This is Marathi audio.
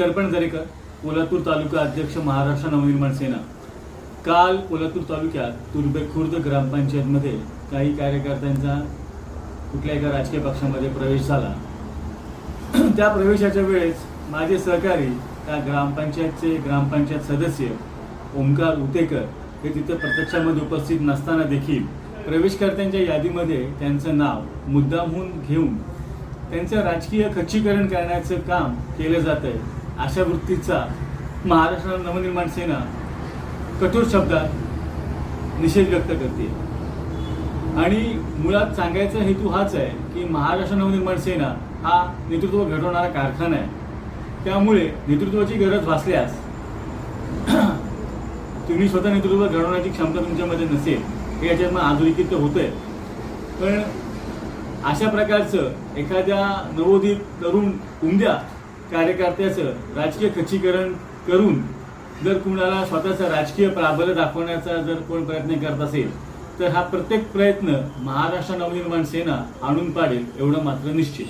दर्पण दरेकर कोल्हापूर तालुका अध्यक्ष महाराष्ट्र नवनिर्माण सेना. काल कोल्हापूर तालुक्यात तुर्बे खुर्द ग्रामपंचायतमध्ये काही कार्यकर्त्यांचा कुठल्या एका राजकीय पक्षामध्ये प्रवेश झाला. त्या प्रवेशाच्या वेळेस माझे सहकारी त्या ग्रामपंचायतचे ग्रामपंचायत सदस्य ओमकार उतेकर हे तिथे प्रत्यक्षामध्ये उपस्थित नसताना देखील प्रवेशकर्त्यांच्या यादीमध्ये त्यांचं नाव मुद्दामहून घेऊन त्यांचं राजकीय खच्चीकरण करण्याचं काम केलं जात आहे अशा वृत्तीचा महाराष्ट्र नवनिर्माण सेना कठोर शब्दात निषेध व्यक्त करते. आणि मुळात सांगायचा हेतू हाच आहे की महाराष्ट्र नवनिर्माण सेना हा नेतृत्व घडवणारा कारखाना आहे. त्यामुळे नेतृत्वाची गरज भासल्यास तुम्ही स्वतः नेतृत्व घडवण्याची क्षमता तुमच्यामध्ये नसेल हे याच्यात मग होतं होतंय. पण अशा प्रकारचं एखाद्या नवोदित तरुण उमद्या कार्यकर्त्याचं राजकीय खच्चीकरण करून जर कुणाला स्वतःचा राजकीय प्राबल्य दाखवण्याचा जर कोण प्रयत्न करत असेल तर हा प्रत्येक प्रयत्न महाराष्ट्र नवनिर्माण सेना आणून पाडेल एवढं मात्र निश्चित.